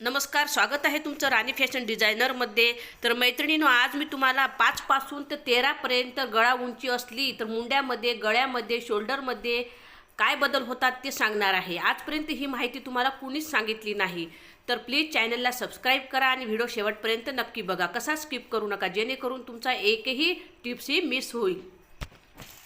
नमस्कार स्वागत आहे तुमचं राणी फॅशन डिझायनरमध्ये तर मैत्रिणीनो आज मी तुम्हाला पाचपासून ते तेरापर्यंत गळा उंची असली तर मुंड्यामध्ये गळ्यामध्ये शोल्डरमध्ये काय बदल होतात ते सांगणार आहे. आजपर्यंत ही माहिती तुम्हाला कुणीच सांगितली नाही. तर प्लीज चॅनलला सबस्क्राईब करा आणि व्हिडिओ शेवटपर्यंत नक्की बघा. कसा स्किप करू नका जेणेकरून तुमचा एकही टिप्सही मिस होईल.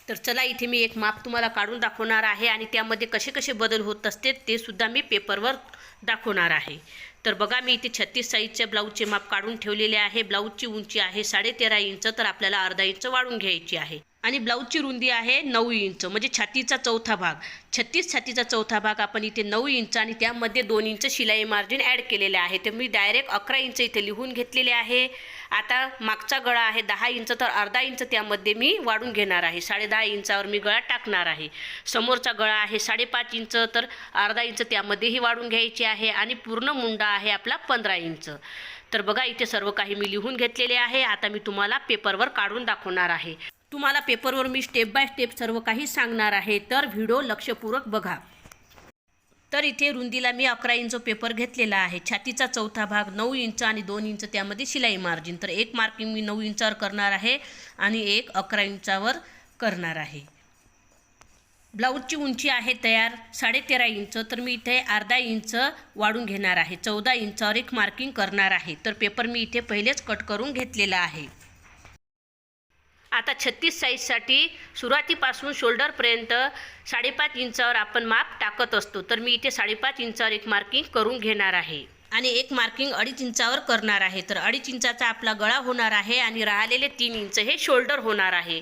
तर चला इथे मी एक माप तुम्हाला काढून दाखवणार आहे आणि त्यामध्ये कसे कसे बदल होत असते ते सुद्धा मी पेपरवर दाखवणार आहे. तर बघा मी इथे छत्तीस साईजच्या ब्लाऊजचे माप काढून ठेवलेले आहे. ब्लाऊजची उंची आहे साडेतेरा इंच तर आपल्याला अर्धा इंच वाढून घ्यायची आहे. आणि ब्लाऊजची रुंदी आहे नऊ इंच म्हणजे छातीचा चौथा भाग. छत्तीस छातीचा चौथा भाग आपण इथे नऊ इंच आणि त्यामध्ये दोन इंच शिलाई मार्जिन ॲड केलेले आहे. तर मी डायरेक्ट अकरा इंच इथे लिहून घेतलेले आहे. आता मागचा गळा आहे दहा इंच तर अर्धा इंच त्यामध्ये मी वाढून घेणार आहे. साडेदहा इंचावर मी गळा टाकणार आहे. समोरचा गळा आहे साडेपाच इंच तर अर्धा इंच त्यामध्येही वाढून घ्यायची आहे आणि पूर्ण मुंडा आहे आपला पंधरा इंच. तर बघा इथे सर्व काही मी लिहून घेतलेले आहे. आता मी तुम्हाला पेपरवर काढून दाखवणार आहे. तुम्हाला पेपरवर मी स्टेप बाय स्टेप सर्व काही सांगणार आहे. तर व्हिडिओ लक्षपूर्वक बघा. तर इथे रुंदीला मी अकरा इंच पेपर घेतलेला आहे. छातीचा चौथा भाग नऊ इंच आणि दोन इंच त्यामध्ये शिलाई मार्जिन तर एक मार्किंग मी नऊ इंचावर करणार आहे आणि एक अकरा इंचावर करणार आहे. ब्लाऊजची उंची आहे तयार साडेतेरा इंच तर मी इथे अर्धा इंच वाढून घेणार आहे. चौदा इंचावर एक मार्किंग करणार आहे. तर पेपर मी इथे पहिलेच कट करून घेतलेला आहे. आता छत्तीस साईजसाठी सुरुवातीपासून शोल्डरपर्यंत साडेपाच इंचावर आपण माप टाकत असतो. तर मी इथे साडेपाच इंचावर एक मार्किंग करून घेणार आहे. आणि एक मार्किंग अडीच इंचावर करणार आहे. तर अडीच इंचाचा आपला गळा होणार आहे आणि राहिलेले तीन इंच हे शोल्डर होणार आहे.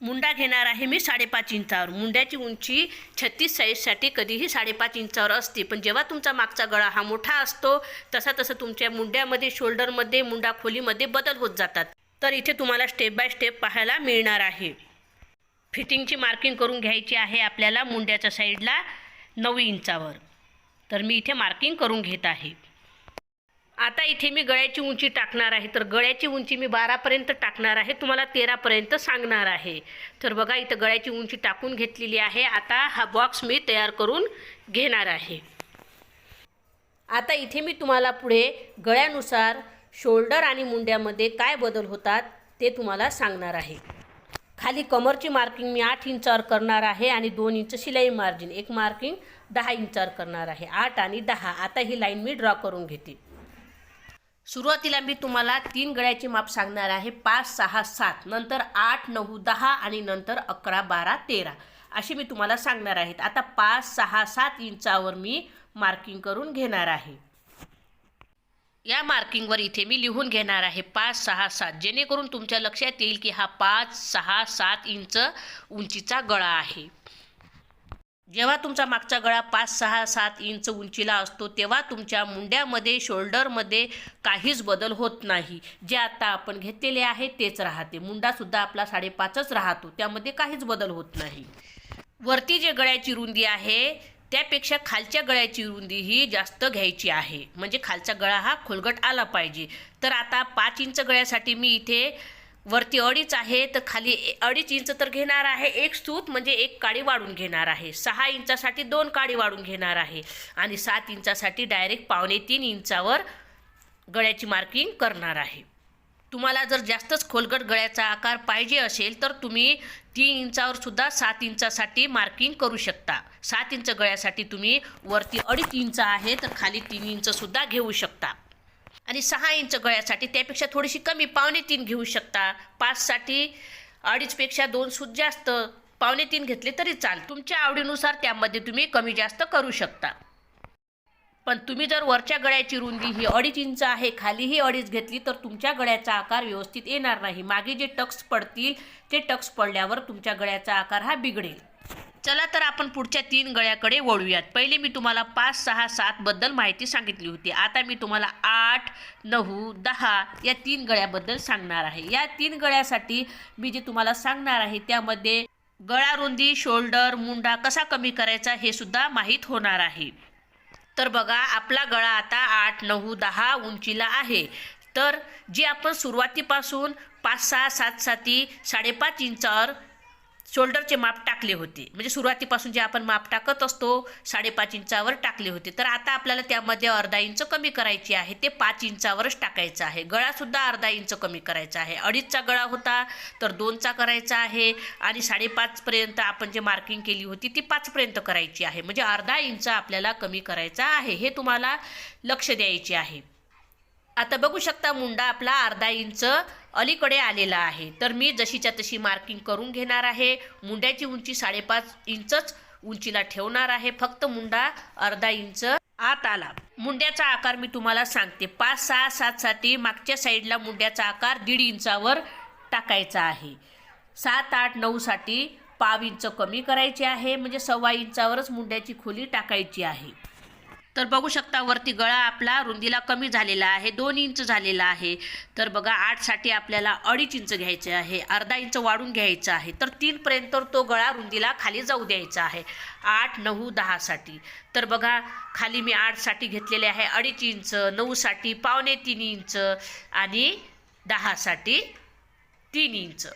मुंडा घेणार आहे मी साडेपाच इंचावर. मुंड्याची उंची छत्तीस साईजसाठी कधीही साडेपाच इंचावर असते. पण जेव्हा तुमचा मागचा गळा हा मोठा असतो तसा तसं तुमच्या मुंड्यामध्ये शोल्डरमध्ये मुंडा खोलीमध्ये बदल होत जातात. तर इथे तुम्हाला स्टेप बाय स्टेप पाहायला मिळणार आहे. फिटिंगची मार्किंग करून घ्यायची आहे आपल्याला मुंड्याच्या साईडला नऊ इंचावर. तर मी इथे मार्किंग करून घेत आहे. आता इथे मी गळ्याची उंची टाकणार आहे. तर गळ्याची उंची मी बारापर्यंत टाकणार आहे. तुम्हाला तेरापर्यंत सांगणार आहे. तर बघा इथं गळ्याची उंची टाकून घेतलेली आहे. आता हा बॉक्स मी तयार करून घेणार आहे. आता इथे मी तुम्हाला पुढे गळ्यानुसार शोल्डर आणि मुंड्यामध्ये काय बदल होतात ते तुम्हाला सांगणार आहे. खाली कमरची मार्किंग मी आठ इंचावर करणार आहे आणि दोन इंच शिलाई मार्जिन एक मार्किंग दहा इंचावर करणार आहे. आठ आणि दहा. आता ही लाईन मी ड्रॉ करून घेते. सुरुवातीला मी तुम्हाला तीन गळ्याची माप सांगणार आहे. पाच सहा सात. नंतर आठ नऊ दहा आणि नंतर अकरा बारा तेरा. अशी मी तुम्हाला सांगणार आहेत आता पाच सहा सात इंचावर मी मार्किंग करून घेणार आहे. या मार्किंगवर इथे मी लिहून घेणार आहे पाच सहा सात. जेणेकरून तुमच्या लक्षात येईल की हा पाच सहा सात इंच उंचीचा गळा आहे. जेव्हा तुमचा मागचा गळा पाच सहा सात इंच उंचीला असतो तेव्हा तुमच्या मुंड्यामध्ये शोल्डरमध्ये काहीच बदल होत नाही. जे आता आपण घेतलेले आहे तेच राहते. मुंडासुद्धा आपला साडेपाचच राहतो. त्यामध्ये काहीच बदल होत नाही. वरती जे गळ्याची रुंदी आहे त्यापेक्षा खालच्या गळ्याची रुंदी ही जास्त घ्यायची आहे. म्हणजे खालचा गळा हा खोलगट आला पाहिजे. तर आता पाच इंच गळ्यासाठी मी इथे वरती अडीच आहे. तर खाली ए- अडीच इंच तर घेणार आहे. एक सूत म्हणजे एक काडी वाढून घेणार आहे. सहा इंचासाठी दोन काडी वाढून घेणार आहे. आणि सात इंचासाठी डायरेक्ट पावणे तीन इंचावर गळ्याची मार्किंग करणार आहे. तुम्हाला जर जास्तच खोलगट गळ्याचा आकार पाहिजे असेल तर तुम्ही तीन इंचावरसुद्धा सात इंचासाठी मार्किंग करू शकता. सात इंच गळ्यासाठी तुम्ही वरती अडीच इंच आहे तर खाली तीन इंचसुद्धा घेऊ शकता. आणि सहा इंच गळ्यासाठी त्यापेक्षा थोडीशी कमी पावणे तीन घेऊ शकता. पाचसाठी अडीचपेक्षा दोन सूत जास्त पावणे तीन घेतले तरी चाल तुमच्या आवडीनुसार त्यामध्ये तुम्ही कमी जास्त करू शकता. पण तुम्ही जर वरच्या गळ्याची रुंदी ही अडीच इंच आहे खालीही अडीच घेतली तर तुमच्या गळ्याचा आकार व्यवस्थित येणार नाही. मागे जे टक्स पडतील ते टक्स पडल्यावर तुमच्या गळ्याचा आकार हा बिघडेल. चला तर आपण पुढच्या तीन गळ्याकडे वळूयात. पहिले मी तुम्हाला पाच सहा सातबद्दल माहिती सांगितली होती. आता मी तुम्हाला आठ नऊ दहा या तीन गळ्याबद्दल सांगणार आहे. या तीन गळ्यासाठी मी जे तुम्हाला सांगणार आहे त्यामध्ये गळा रुंदी शोल्डर मुंडा कसा कमी करायचा हे सुद्धा माहीत होणार आहे. तर बघा आपला गळा आता आठ नऊ दहा उंचीला आहे. तर जे आपण सुरुवातीपासून पाच सहा सात साती साडेपाच इंचावर शोल्डरचे माप टाकले होते. म्हणजे सुरुवातीपासून जे आपण माप टाकत असतो साडेपाच इंचावर टाकले होते. तर आता आपल्याला त्यामध्ये अर्धा इंच कमी करायची आहे ते पाच इंचावरच टाकायचं आहे. गळासुद्धा अर्धा इंच कमी करायचा आहे. अडीचचा गळा होता तर दोनचा करायचा आहे आणि साडेपाचपर्यंत आपण जे मार्किंग केली होती ती पाचपर्यंत करायची आहे. म्हणजे अर्धा इंच आपल्याला कमी करायचा आहे हे तुम्हाला लक्ष द्यायचे आहे. आता बघू शकता मुंडा आपला अर्धा इंच अलीकडे आलेला आहे. तर मी जशीच्या तशी मार्किंग करून घेणार आहे. मुंड्याची उंची साडेपाच इंचच उंचीला ठेवणार आहे. फक्त मुंडा अर्धा इंच आत आला. मुंड्याचा आकार मी तुम्हाला सांगते. पाच सहा सातसाठी मागच्या साईडला मुंड्याचा आकार दीड इंचावर टाकायचा आहे. सात आठ नऊसाठी पाव इंच कमी करायचे आहे. म्हणजे सव्वा इंचावरच मुंड्याची खोली टाकायची आहे. तर बघू शकता वरती गळा आपला रुंदीला कमी झालेला आहे दोन इंच झालेला आहे. तर बघा आठसाठी आपल्याला अडीच इंच घ्यायचे आहे अर्धा इंच वाढून घ्यायचं आहे. तर तीनपर्यंत तो गळा रुंदीला खाली जाऊ द्यायचा आहे आठ नऊ दहासाठी तर बघा खाली मी आठसाठी घेतलेले आहे अडीच इंच नऊसाठी पावणे तीन इंच आणि दहासाठी तीन इंच.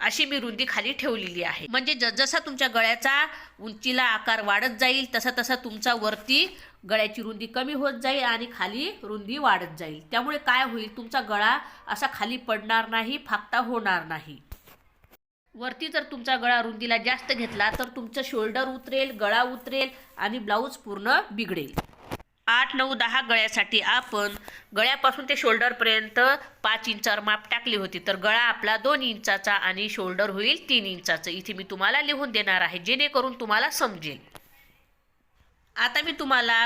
अशी मी रुंदी खाली ठेवलेली आहे. म्हणजे जसजसा तुमच्या गळ्याचा उंचीला आकार वाढत जाईल तसा तसा तुमचा वरती गळ्याची रुंदी कमी होत जाईल आणि खाली रुंदी वाढत जाईल. त्यामुळे काय होईल? तुमचा गळा असा खाली पडणार नाही फाकता होणार नाही. वरती जर तुमचा गळा रुंदीला जास्त घेतला तर तुमचं शोल्डर उतरेल गळा उतरेल आणि ब्लाऊज पूर्ण बिघडेल. आठ नऊ दहा गळ्यासाठी आपण गळ्यापासून ते शोल्डरपर्यंत पाच इंचावर माप टाकली होती. तर गळा आपला दोन इंचाचा आणि शोल्डर होईल तीन इंचाचं. इथे मी तुम्हाला लिहून देणार आहे जेणेकरून तुम्हाला समजेल. आता मी तुम्हाला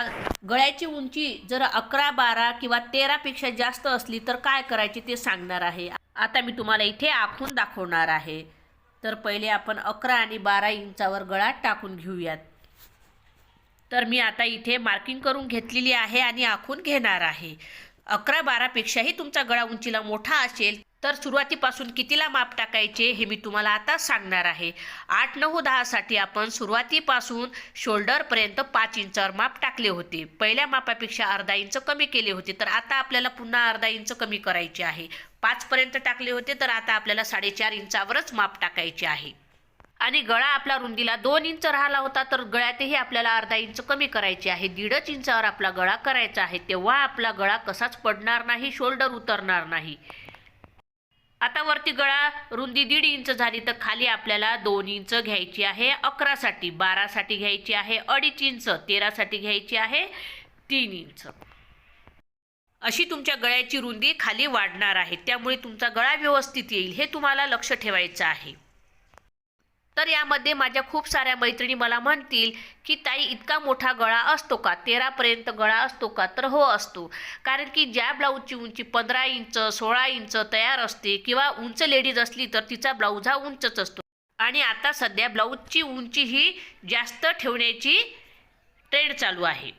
गळ्याची उंची जर अकरा बारा किंवा तेरापेक्षा जास्त असली तर काय करायचे ते सांगणार आहे. आता मी तुम्हाला इथे आखून दाखवणार आहे. तर पहिले आपण अकरा आणि बारा इंचावर गळा टाकून घेऊयात. तर मी आता इथे मार्किंग करून घेतलेली आहे आणि आखून घेणार आहे. अकरा बारापेक्षाही तुमचा गळा उंचीला मोठा असेल तर सुरुवातीपासून कितीला माप टाकायचे हे मी तुम्हाला आता सांगणार आहे. आठ नऊ दहासाठी आपण सुरुवातीपासून शोल्डरपर्यंत पाच इंचावर माप टाकले होते. पहिल्या मापापेक्षा अर्धा इंच कमी केले होते तर आता आपल्याला पुन्हा अर्धा इंच कमी करायचे आहे. पाचपर्यंत टाकले होते तर आता आपल्याला साडेचार इंचावरच माप टाकायचे आहे. आणि गळा आपला रुंदीला दोन इंच राहिला होता तर गळ्यातही आपल्याला अर्धा इंच कमी करायचे आहे. दीडच इंचावर आपला गळा करायचा आहे तेव्हा आपला गळा कसाच पडणार नाही शोल्डर उतरणार नाही. आता वरती गळा रुंदी दीड इंच झाली तर खाली आपल्याला दोन इंच घ्यायची आहे अकरासाठी बारासाठी घ्यायची आहे अडीच इंच तेरासाठी घ्यायची आहे तीन इंच. अशी तुमच्या गळ्याची रुंदी खाली वाढणार आहे त्यामुळे तुमचा गळा व्यवस्थित येईल हे तुम्हाला लक्ष ठेवायचं आहे. तर यामध्ये माझ्या खूप साऱ्या मैत्रिणी मला म्हणतील की ताई इतका मोठा गळा असतो का? तेरापर्यंत गळा असतो का? तर हो असतो. कारण की ज्या ब्लाऊजची उंची पंधरा इंच सोळा इंच तयार असते किंवा उंच लेडीज असली तर तिचा ब्लाऊज हा उंचच असतो. आणि आता सध्या ब्लाऊजची उंची ही जास्त ठेवण्याची ट्रेंड चालू आहे.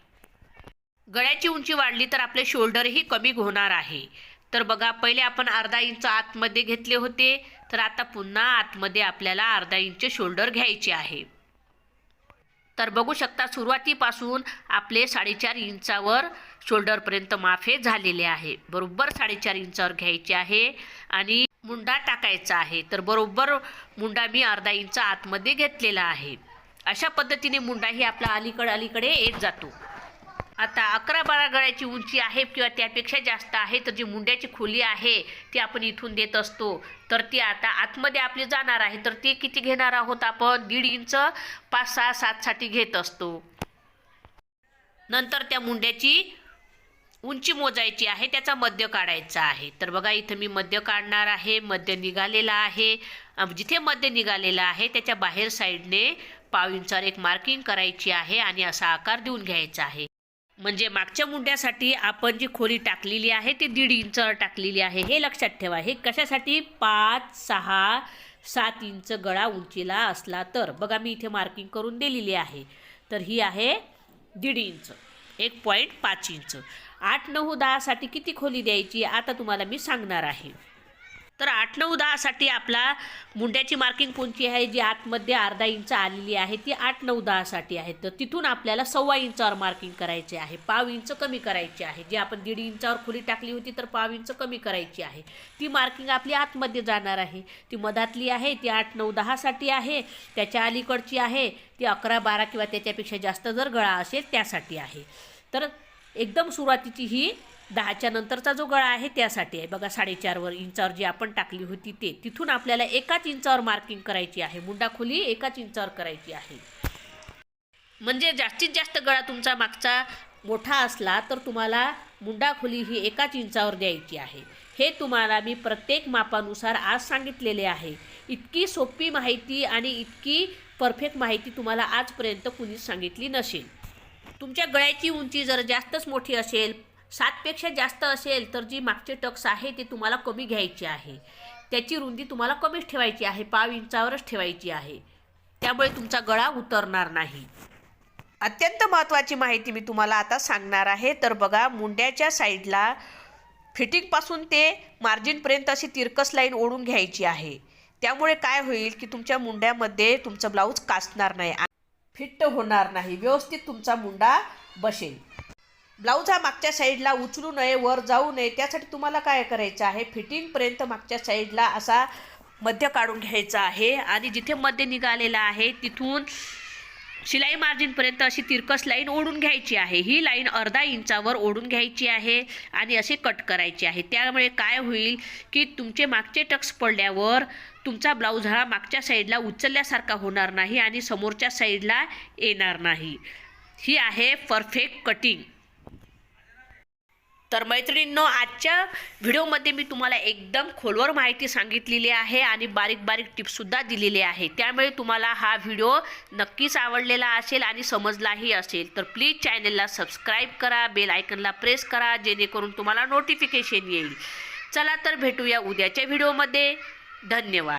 गळ्याची उंची वाढली तर आपले शोल्डरही कमी होणार आहे. तर बघा पहिले आपण अर्धा इंच आतमध्ये घेतले होते. तर आता पुन्हा आतमध्ये आपल्याला अर्धा इंच शोल्डर घ्यायचे आहे. तर बघू शकता सुरुवातीपासून आपले साडेचार इंचावर शोल्डरपर्यंत माफे झालेले आहे. बरोबर साडेचार इंचावर घ्यायचे आहे आणि मुंडा टाकायचा आहे. तर बरोबर मुंडा मी अर्धा इंच आतमध्ये घेतलेला आहे. अशा पद्धतीने मुंडाही आपला अलीकडे अलीकडे येत जातो. आता अकरा बारा गळ्याची उंची आहे किंवा त्यापेक्षा जास्त आहे तर जी मुंड्याची खोली आहे ती आपण इथून देत असतो. तर ती आता आतमध्ये आपली जाणार आहे. तर ती किती घेणार आहोत आपण? दीड इंच पाच सहा सातसाठी घेत असतो. नंतर त्या मुंड्याची उंची मोजायची आहे. त्याचा मध्य काढायचा आहे. तर बघा इथं मी मध्य काढणार आहे. मध्य निघालेला आहे. जिथे मध्य निघालेला आहे त्याच्या बाहेर साईडने पाव इंचावर एक मार्किंग करायची आहे आणि असा आकार देऊन घ्यायचा आहे. म्हणजे मागच्या मुंड्यासाठी आपण जी खोली टाकलेली आहे ती दीड इंच टाकलेली आहे. हे लक्षात ठेवा हे कशासाठी? पाच सहा सात इंच गळा उंचीला असला तर. बघा मी इथे मार्किंग करून दिलेली आहे. तर ही आहे दीड इंच एक पॉईंट पाच इंच. आठ नऊ दहासाठी किती खोली द्यायची? आता तुम्हाला मी सांगणार आहे. तर आठ नऊ दहासाठी आपला मुंड्याची मार्किंग कोणती आहे? जी आतमध्ये अर्धा इंच आलेली आहे ती आठ नऊ दहासाठी आहे. तर तिथून आपल्याला सव्वा इंचावर मार्किंग करायचे आहे. पाव इंच कमी करायची आहे. जी आपण दीड इंचावर खुली टाकली होती तर पाव इंच कमी करायची आहे. ती मार्किंग आपली आतमध्ये जाणार आहे. ती मधातली आहे ती आठ नऊ दहासाठी आहे. त्याच्या अलीकडची आहे ती अकरा बारा किंवा त्याच्यापेक्षा जास्त जर गळा असेल त्यासाठी आहे. तर एकदम सुरुवातीची ही दहाच्या नंतरचा जो गळा आहे त्यासाठी आहे. बघा साडेचारवर इंचावर जी आपण टाकली होती ते. तिथून आपल्याला एकाच इंचावर मार्किंग करायची आहे. मुंडा खोली एकाच इंचावर करायची आहे. म्हणजे जास्तीत जास्त गळा तुमचा मागचा मोठा असला तर तुम्हाला मुंडा खोली ही एकाच इंचावर द्यायची आहे. हे तुम्हाला मी प्रत्येक मापानुसार आज सांगितलेले आहे. इतकी सोपी माहिती आणि इतकी परफेक्ट माहिती तुम्हाला आजपर्यंत कुणीच सांगितली नसेल. तुमच्या गळ्याची उंची जर जास्तच मोठी असेल सातपेक्षा जास्त असेल तर जी मागचे टक्स आहे ते तुम्हाला कमी घ्यायची आहे. त्याची रुंदी तुम्हाला कमीच ठेवायची आहे पाव इंचावरच ठेवायची आहे. त्यामुळे तुमचा गळा उतरणार नाही. अत्यंत महत्त्वाची माहिती मी तुम्हाला आता सांगणार आहे. तर बघा मुंड्याच्या साईडला फिटिंगपासून ते मार्जिनपर्यंत अशी तिरकस लाईन ओढून घ्यायची आहे. त्यामुळे काय होईल की तुमच्या मुंड्यामध्ये तुमचं ब्लाऊज काचणार नाही फिट्ट होणार नाही. व्यवस्थित तुमचा मुंडा बसेल. ब्लाऊज हा मागच्या साईडला उचलू नये वर जाऊ नये. त्यासाठी तुम्हाला काय करायचं आहे? फिटिंगपर्यंत मागच्या साईडला असा मध्य काढून घ्यायचा आहे. आणि जिथे मध्य निघालेला आहे तिथून शिलाई मार्जिनपर्यंत अशी तिरकस लाईन ओढून घ्यायची आहे. ही लाईन अर्धा इंचावर ओढून घ्यायची आहे आणि असे कट करायची आहे. त्यामुळे काय होईल की तुमचे मागचे टक्स पडल्यावर तुमचा ब्लाऊज हा मागच्या साईडला उचलल्यासारखा होणार नाही आणि समोरच्या साईडला येणार नाही. ही आहे परफेक्ट कटिंग तर मैत्रिणींनो आजच्या व्हिडिओमध्ये मी तुम्हाला एकदम खोलवर माहिती सांगितलेली आहे आणि बारीक बारीक टिप्ससुद्धा दिलेली आहे. त्यामुळे तुम्हाला हा व्हिडिओ नक्कीच आवडलेला असेल आणि समजलाही असेल तर प्लीज चॅनलला सबस्क्राईब करा बेल आयकनला प्रेस करा जेणेकरून तुम्हाला नोटिफिकेशन येईल. चला तर भेटूया उद्याच्या व्हिडिओमध्ये. धन्यवाद.